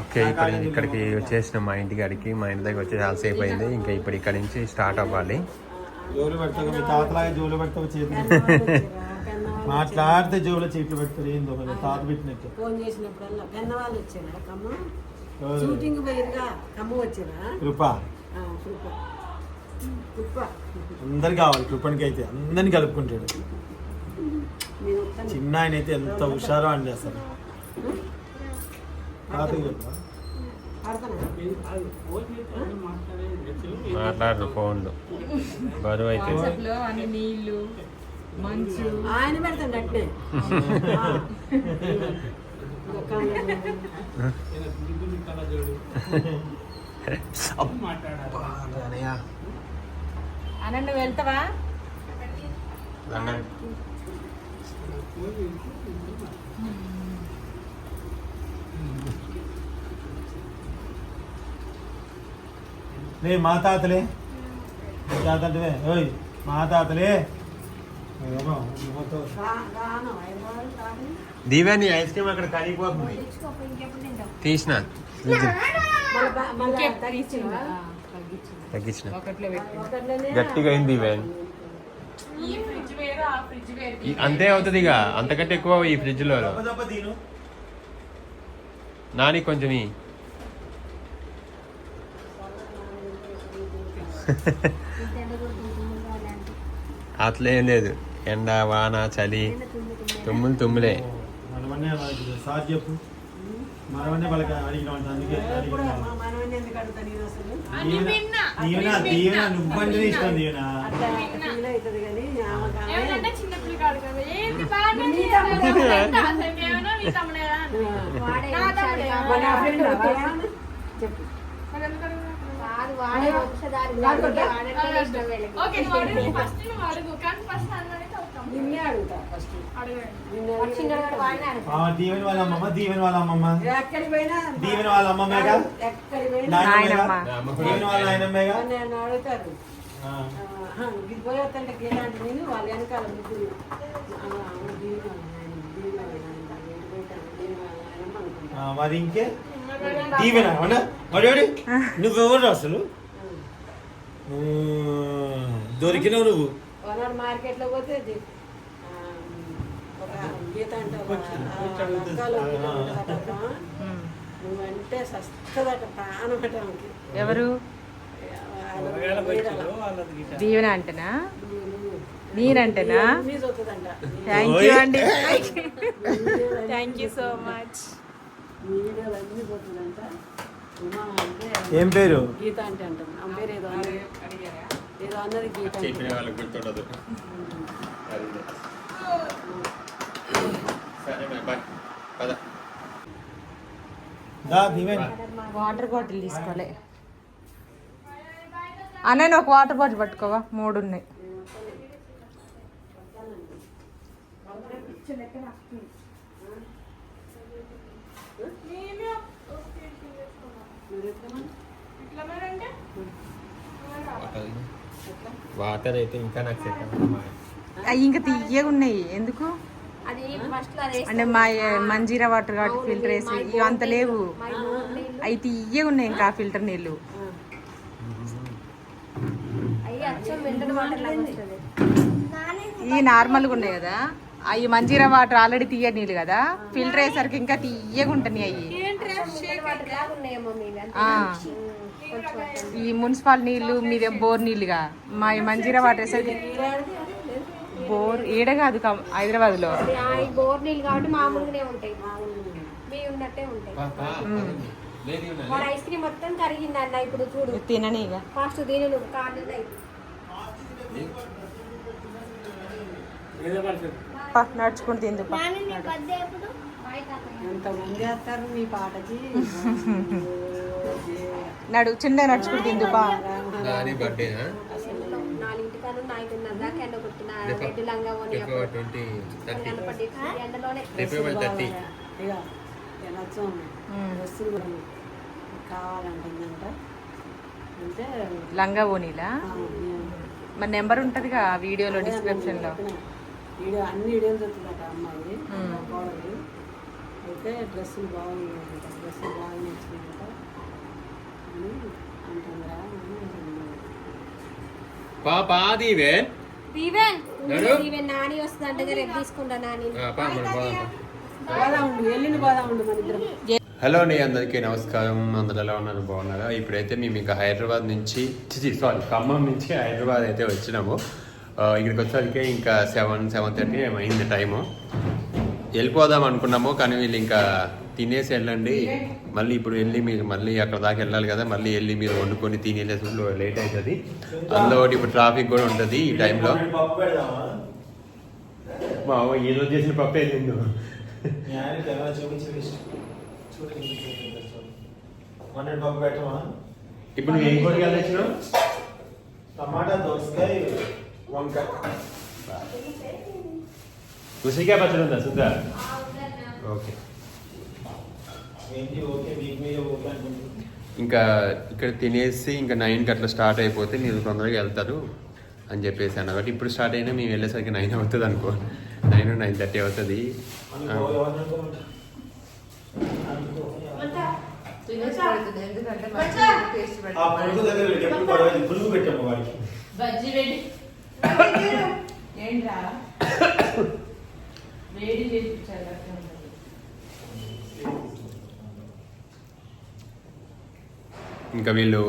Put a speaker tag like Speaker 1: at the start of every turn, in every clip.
Speaker 1: Okay ఇప్పుడు ఇక్కడికి వచ్చేసిన మా ఇంటి కాడికి మా ఇంటి దగ్గర వచ్చి చాలా సేపు అయింది. ఇంకా ఇప్పుడు ఇక్కడ నుంచి స్టార్ట్ అవ్వాలి.
Speaker 2: జోలు పెడతావు మీ తాతలాగా జోలు పెడతావు చేతులు. మాట్లాడితే జోలు చేతులు పెడతారు ఏందో మరి తాత పెట్టినట్టు.
Speaker 3: ఫోన్ చేసినప్పుడల్లా పెన్న వాళ్ళు వచ్చారా కమ్మ? షూటింగ్ పోయిందిగా కమ్మ వచ్చారా?
Speaker 2: కృప.
Speaker 3: ఆ, కృప. కృప.
Speaker 2: అందరు కావాలి కృపణికి అయితే అందరిని కలుపుకుంటాడు. చిన్న ఆయన అయితే ఎంత హుషారో అని చేస్తారు
Speaker 1: మాట్లాడరు ఫోన్లు. బరువు అయితే
Speaker 4: నీళ్ళు మంచు.
Speaker 3: ఆయన పెడతాడు
Speaker 4: నువ్వు వెళ్తావా?
Speaker 2: లే మా తాతలే. మా తాత అంటే ఓయ్ మా తాతలే?
Speaker 1: దివ్యాని ఐస్ క్రీమ్ అక్కడ కరిగిపోతుంది. తీసిన. తగ్గించిన.
Speaker 4: ఒకట్లో పెట్టి.
Speaker 1: గట్టిగా అయింది దివ్యాన్ అంతే అవుతుంది ఇక. అంతకంటే ఎక్కువ ఈ ఫ్రిడ్జ్లో
Speaker 2: దప్ప దప్ప తిను.
Speaker 1: నాని కొంచెం అట్లా ఏం లేదు ఎండ వాన చలి తుమ్ములు తుమ్ములే
Speaker 2: మనమన్నే వాళ్ళకి సార్ చెప్పు దీవెన వాళ్ళ అమ్మమ్మ దీవెన వాళ్ళ అమ్మమ్మ.
Speaker 3: ఎక్కడికి పోయినా
Speaker 2: దీవెన వాళ్ళ అమ్మమ్మేగా
Speaker 3: ఎక్కడికి పోయినా
Speaker 2: నాయనమ్మేగా దీవెన వాళ్ళ నాయనమ్మేగా
Speaker 3: అడుగుతారు.
Speaker 2: ఆ.
Speaker 3: ఆహా, ఇది పోయేస్తుంటే గీలాంటి నేను వాళ్ళ వెనకాల ముగ్గురు. దీని వాళ్ళ నాయన, దీని వాళ్ళ నాయనమ్మ
Speaker 2: మరి ఇంకే? దీవెన అవునా నువ్వెవరు అసలు? దొరికినావు నువ్వు.
Speaker 3: పోతే నువ్వంటే సస్తదట ప్రాణం.
Speaker 4: ఎవరు. దీవెన అంటేనా? నేనంటేనా. థ్యాంక్ యూ అండి.
Speaker 5: థ్యాంక్ యూ సో మచ్
Speaker 2: ఏం పేరు?
Speaker 3: గీత అంటే అంటాం ఆమె పేరు ఏదో ఏదో అన్నది గీత.
Speaker 1: చెప్పిన వాళ్ళకి గుర్తుండదు.
Speaker 4: వాటర్ బాటిల్ తీసుకోలే. అన్నయ్య ఒక వాటర్ బాటిల్ పట్టుకోవా? మూడు ఉన్నాయి
Speaker 1: వాటర్ అయితే ఇంకా నాకు సెట్
Speaker 4: అవి ఇంకా తీయగా ఉన్నాయి. ఎందుకు?
Speaker 5: అది ఫస్ట్లో
Speaker 4: అంటే మా మంజీరా వాటర్ కాబట్టి ఫిల్టర్ వేసి ఇవి అంత లేవు. అవి తీయగా ఉన్నాయి ఇంకా ఫిల్టర్ నీళ్ళు.
Speaker 5: అయ్యి అచ్చం మినరల్ వాటర్ లాగా వస్తుంది.
Speaker 4: ఇవి నార్మల్గా ఉన్నాయి కదా? అవి మంజీరా వాటర్ ఆల్రెడీ తీయ నీళ్ళు కదా? ఫిల్టర్ అయ్యేసరికి ఇంకా తీయగా ఉంటాయి అవి. ఈ మున్సిపల్ నీళ్ళు మీదే బోర్ నీళ్ళుగా. మా ఈ మంజీరా వాటర్ వేసరికి బోర్ ఏడ కాదు
Speaker 5: ఆ, ఈ బోర్ నీళ్ళు కాబట్టి మామూలుగానే ఉంటాయి ఉన్నట్టే ఉంటాయి ఐస్ క్రీమ్ మొత్తం కరిగింది అన్న ఇప్పుడు చూడు
Speaker 4: తినని
Speaker 5: ఫాస్ట్ నువ్వు కార్డు
Speaker 4: పా, నడుచుకుంటూ తిందు నడు చిన్న నడుచుకుంటూ తిందు పా
Speaker 5: లంగా
Speaker 4: ఓనీలా? మరి నెంబర్ ఉంటుందిగా వీడియోలో డిస్క్రిప్షన్లో
Speaker 3: వీడియో అన్ని వీడియోలు అమ్మాయి? కోడలు. అయితే డ్రెస్సులు డ్రెస్సులు
Speaker 1: బాగా అని అంటుందా.
Speaker 5: దీవెన్.
Speaker 1: దీవెన్?
Speaker 5: దీవెన్ నాని వస్తుందంట తీసుకుంటా నాని.
Speaker 3: వెళ్ళిన ఉండు మన ఇద్దరం.
Speaker 1: హలో అండి అందరికీ నమస్కారం. అందరు ఎలా ఉన్నారు? బాగున్నారా? ఇప్పుడైతే మేము ఇంకా హైదరాబాద్ నుంచి సారీ ఖమ్మం నుంచి హైదరాబాద్ అయితే వచ్చినాము. ఇక్కడికి వచ్చేసరికి ఇంకా సెవెన్ సెవెన్ థర్టీ అయింది టైము. వెళ్ళిపోదాం అనుకున్నాము కానీ వీళ్ళు ఇంకా తినేసి వెళ్ళండి. మళ్ళీ ఇప్పుడు వెళ్ళి మీరు మళ్ళీ అక్కడ దాకా వెళ్ళాలి కదా మళ్ళీ వెళ్ళి మీరు వండుకొని తిని లేట్ అవుతుంది. అందులో ఒకటి ఇప్పుడు ట్రాఫిక్ కూడా ఉంటుంది ఈ టైంలో. ఈ రోజు చేసిన పప్పు వెళ్ళిండు ఇప్పుడు నువ్వు ఏం కూరగాయలు తెచ్చినావు?
Speaker 2: టమాటా దోసకాయ వంకాయ
Speaker 1: ఉసిరికాయ పచ్చడి ఉందా సుద్దా ఓకే ఇంకా ఇక్కడ తినేసి ఇంకా నైన్కి అట్లా స్టార్ట్ అయిపోతే మీరు తొందరగా వెళ్తారు అని చెప్పేసి అన్నమాట ఇప్పుడు స్టార్ట్ అయినా మేము వెళ్ళేసరికి నైన్ అవుతుంది అనుకో. నైన్ నైన్ థర్టీ అవుతుంది.
Speaker 4: ఎందుకంటే ఏంట్రా? వేడి చేసి.
Speaker 1: ఇంకా వీళ్ళు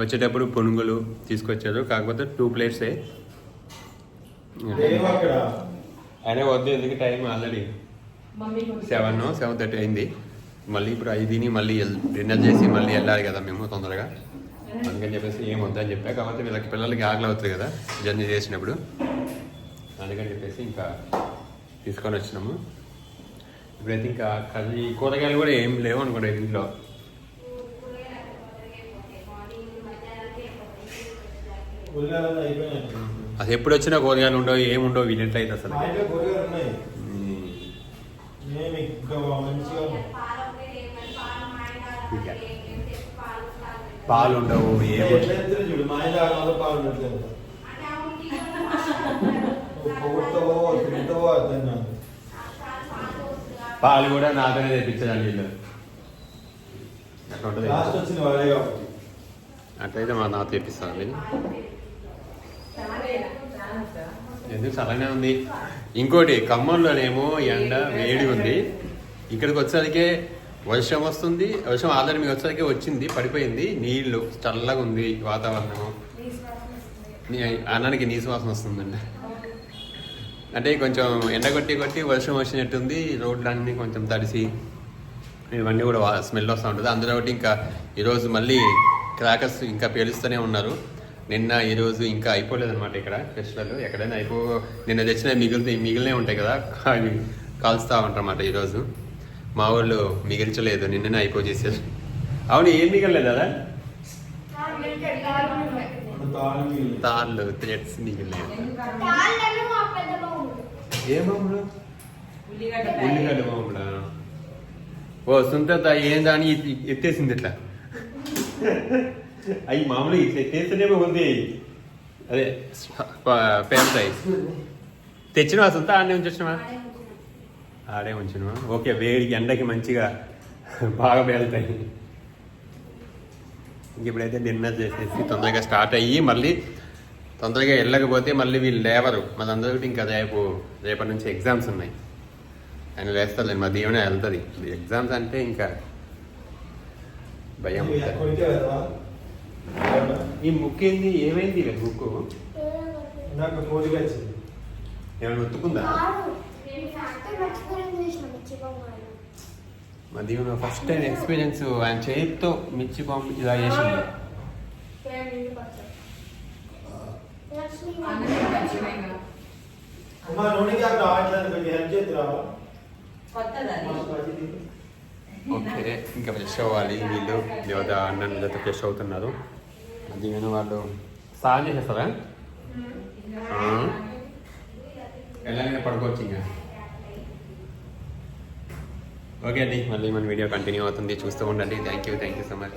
Speaker 1: వచ్చేటప్పుడు పునుగులు తీసుకొచ్చారు. కాకపోతే టూ ప్లేట్సే అయినా వద్దు ఎందుకు? Time already seven seven thirty అయింది. మళ్ళీ ఇప్పుడు ఐదు తిని మళ్ళీ డిన్నర్ చేసి మళ్ళీ వెళ్ళాలి కదా మేము తొందరగా. అందుకని చెప్పేసి ఏం వద్దని చెప్పా. కాకపోతే వీళ్ళకి పిల్లలకి ఆకలి అవుతుంది కదా జర్నీ చేసినప్పుడు. అందుకని చెప్పేసి ఇంకా తీసుకొని వచ్చినాము. ఇప్పుడైతే ఇంకా కర్రీ కూరగాయలు కూడా ఏం లేవు అనుకోండి ఇంట్లో. అసలు ఎప్పుడు వచ్చినా కూరగాయలు ఉండవు ఏముండవు వీళ్ళెంట్లో అయితే అసలు.
Speaker 2: మంచిగా
Speaker 1: పాలు ఉండవు
Speaker 2: చూడు మా పాలు ఉండట్లేదు పొగుడుతావో తింటావో అర్థం కాదు.
Speaker 1: పాలు కూడా నాతోనే తెప్పించదండి వీళ్ళు అట్లా ఉంటుంది.
Speaker 2: లాస్ట్ వచ్చింది వాడే కాబట్టి.
Speaker 1: అట్లయితే మా నాన్న తెప్పిస్తాను ఎందుకు చల్లనే ఉంది? ఇంకోటి ఖమ్మంలోనేమో ఎండ వేడి ఉంది. ఇక్కడికి వచ్చేసరికి వర్షం వస్తుంది. వర్షం ఆల్రెడీ మీకు వచ్చేసరికి వచ్చింది పడిపోయింది. నీళ్ళు చల్లగా ఉంది వాతావరణం. అన్నానికి నీసు వాసన వస్తుందండి. అంటే కొంచెం ఎండ కొట్టి కొట్టి వర్షం వచ్చినట్టుంది. రోడ్లన్నీ కొంచెం తడిసి ఇవన్నీ కూడా స్మెల్ వస్తూ ఉంటుంది. అందులో ఒకటి ఇంకా ఈరోజు మళ్ళీ క్రాకర్స్ ఇంకా పేలుస్తూనే ఉన్నారు. నిన్న ఈరోజు ఇంకా అయిపోలేదు అనమాట ఇక్కడ ఫెస్టివల్. ఎక్కడైనా అయిపో నిన్న తెచ్చిన మిగిలితే మిగిలినే ఉంటాయి కదా. అవి కాల్స్తూ ఉంటారన్నమాట ఈరోజు. మా వాళ్ళు మిగిల్చలేదు నిన్ననే అయిపో చేశారు అవును ఏం మిగలలేదు కదా తాళ్ళు థ్రెడ్స్ మిగిలేదు ఏ మామూలు
Speaker 4: ఉల్లిగడ్డ
Speaker 1: ఉల్లిగడ్డ ఓ సుంత ఏం దాని? ఎత్తేసింది ఇట్లా. అవి మామూలు ఇట్లా ఎత్తేస్తేనేమో ఉంది. అదే పేరుతాయి తెచ్చినవా సుంత? ఆడనే ఉంచేసినవా ఆడే ఉంచినవా ఓకే వేడికి ఎండకి మంచిగా బాగా పేలుతాయి. ఇంక ఇప్పుడైతే డిన్నర్ చేసేసి తొందరగా స్టార్ట్ అయ్యి మళ్ళీ తొందరగా వెళ్ళకపోతే మళ్ళీ వీళ్ళు లేవరు. మనందరికీ ఇంకా రేపు రేపటి నుంచి ఎగ్జామ్స్ ఉన్నాయి. ఆయన లేస్తారు మా దీవెన వెళ్తుంది ఎగ్జామ్స్ అంటే ఇంకా భయం ఈ ముక్కు ఏంది? ఏమైంది? ముక్కు? ఏమైనా ఒత్తుకుందా మా దీవెన ఫస్ట్ టైం ఎక్స్పీరియన్స్ ఆయన చేతితో మిర్చి బాంబు ఇలా చేసింది ఓకే ఇంకా ఫ్రెష్ అవ్వాలి వీళ్ళు దేవత అన్నలతో ఫ్రెష్ అవుతున్నారు దీవెన వాళ్ళు స్నానం చేసేస్తారా ఆ? ఎలాగైనా పడుకోవచ్చు ఇంకా ఓకే అండి మళ్ళీ మన వీడియో కంటిన్యూ అవుతుంది. చూస్తూ ఉండండి. Thank you thank you so much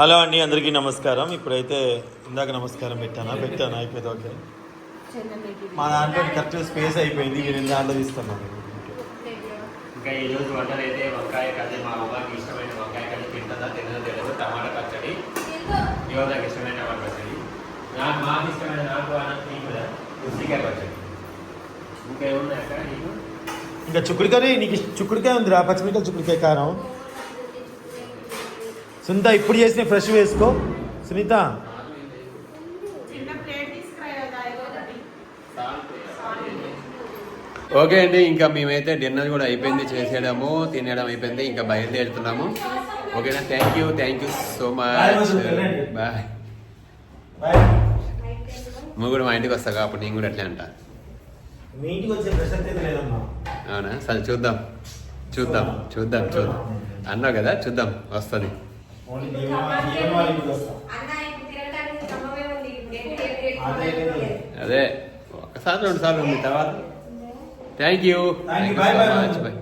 Speaker 2: hello అండి అందరికీ నమస్కారం. ఇప్పుడైతే ఇందాక నమస్కారం పెట్టానా? పెట్టానా? అయిపోయింది? ఓకే. మా దాంట్లో కరెక్ట్ స్పేస్ అయిపోయింది. మీరు దాంట్లో తీస్తున్నాను
Speaker 1: ఇంకా ఈ రోజు వంటలు అయితే వంకాయ కర్రీ మా అమ్మకి ఇష్టమైన వంకాయ కర్రీ తింటుందా తినదో తెలియదు. టమాటా పచ్చడి. యువతకి ఇష్టమైన టమాటా పచ్చడి. నాకు మాకు ఇష్టమైన నాకు కూడా ఉసిరికాయ పచ్చడి. ఇంకా ఏమున్నాయి అక్క నీకు?
Speaker 2: ఇంకా చుక్కుడుకాయ నీకు చుక్కుడుకాయ ఉందిరా పచ్చిమిరకాయ చుక్కుడుకాయ కారం. సునీత ఇప్పుడు చేసిన ఫ్రెష్ వేసుకో. సునీత.
Speaker 1: ఓకే అండి ఇంకా మేమైతే డిన్నర్ కూడా అయిపోయింది చేసేయడము తినడం అయిపోయింది ఇంకా బయలుదేరుతున్నాము. ఓకేనా thank you thank you so much bye నువ్వు కూడా మా ఇంటికి వస్తావు అప్పుడు నేను కూడా అట్లే అంటా.
Speaker 2: మీ ఇంటికి వచ్చే ప్రసక్తి లేదమ్మా.
Speaker 1: అవునా? సరే చూద్దాం. చూద్దాం చూద్దాం చూద్దాం. అన్నావు కదా చూద్దాం వస్తుంది.
Speaker 2: అదే,
Speaker 1: ఒకసారి రెండు సార్లు ఉంది తర్వాత. Thank you
Speaker 2: bye, bye.
Speaker 1: Bye